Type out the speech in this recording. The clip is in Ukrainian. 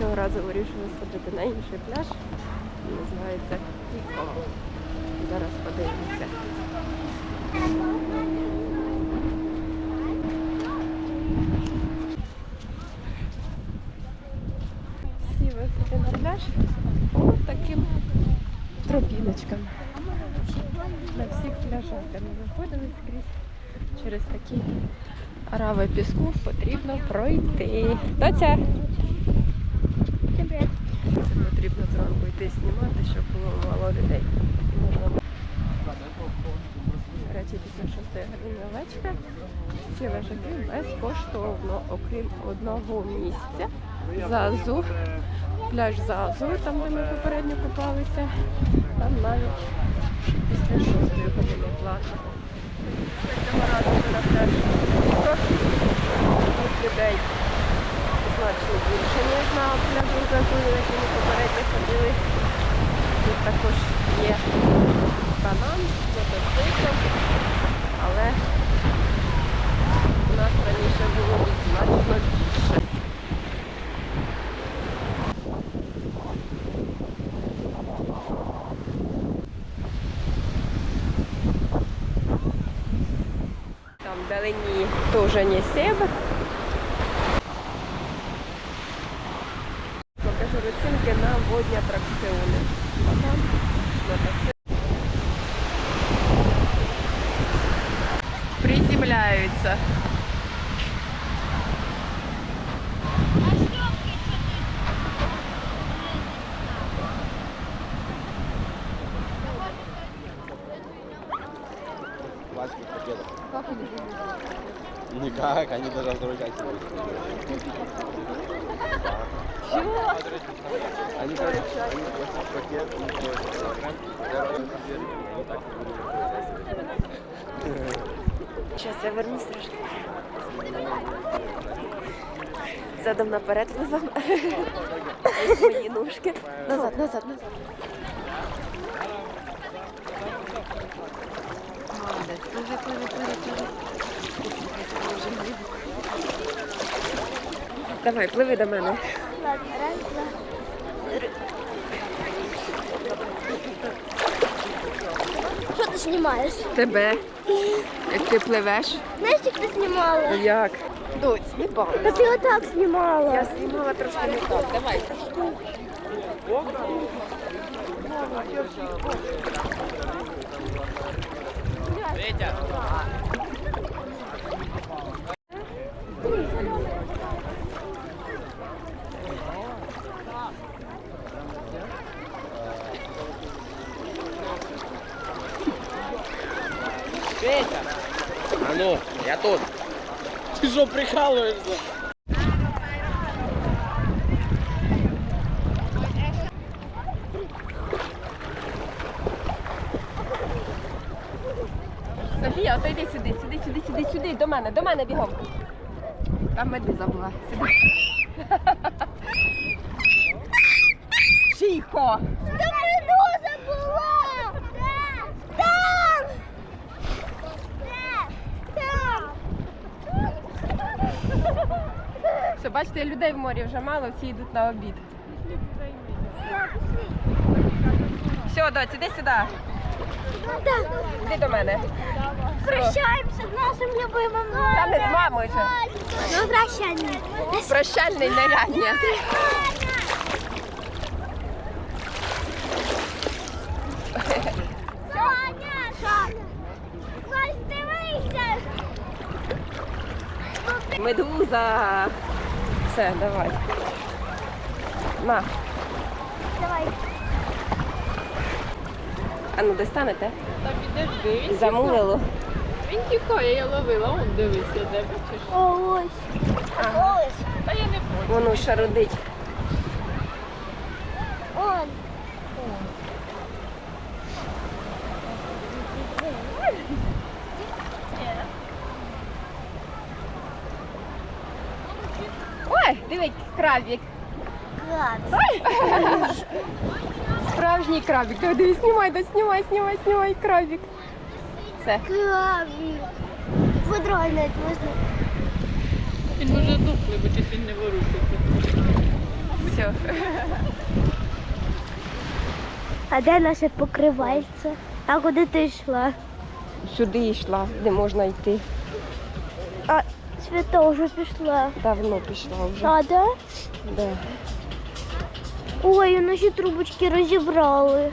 Цього разу вирішили сходити на інший пляж. Називається Тіко. Зараз подивимося. Всі виходи на пляж по таким тропіночкам. На всіх пляжах, де ми виходили скрізь через такі арави піску потрібно пройти. Доця! Це потрібно зранку знімати, щоб було мало людей. Можна речі, після 6 години вечора всі лежаки безкоштовно, окрім одного місця. Зазу. Пляж Зазу, там де ми попередньо купалися. Там навіть після 6 години платно. Цього разу на пляж трохи тут людей значно більше, ніж на пляжу Зазу, на ми попередньо ходили. Тут також є банан з мотоциклом, але у нас раніше було значно більше. Там вдалині теж не себе. Покажу розцінки на водні атракціони. А там на таксі. Приземляються. Пачки пакетов. Никак, они даже разрушать не будут. Чего? Они, них я вернусь трошки. Задом наперед. Ось мої ножки. Назад, назад, назад. Давай, пливи до мене. Що ти знімаєш? Тебе. Як ти пливеш? Знаєш, як ти знімала? Як? Доць, не Та ти отак знімала. Я знімала трошки не так. Давай. А ну, я тут. Ты что, прикалываешься? Софія, отойди сюди, сюди, сюди, сюди, сюди, до мене, до мене бігом. Там медуза була. Сюди. Тихо! Там медуза була! Там! Там! Все, бачите, людей в морі вже мало, всі йдуть на обід. Все, доць, іди сюди. Іди до мене. Прощаємося з нашим любимим Та не з мамою вже. Ну, прощання. Прощальний нарядня. Медуза. Все, давай. На. Давай. А ну достанете? Та підожди, Замулило. Він тікає, я ловила, он дивися, де бачиш. О, ось. Ось. Та я не хочу. Воно шарудить. Он. Ой, дивись, крабик. Клас. Справжній крабик. Давай, дивись, знімай, да, знімай, знімай, знімай крабик. Все. Крабі. Водорой можна. Він може духлий, бо щось він не ворушиться. Все, Все. А де наше покривальце? А куди ти йшла? Сюди йшла, де можна йти. Свята вже пішла. Давно пішла вже. А, да? Да. Ой, наші трубочки розібрали.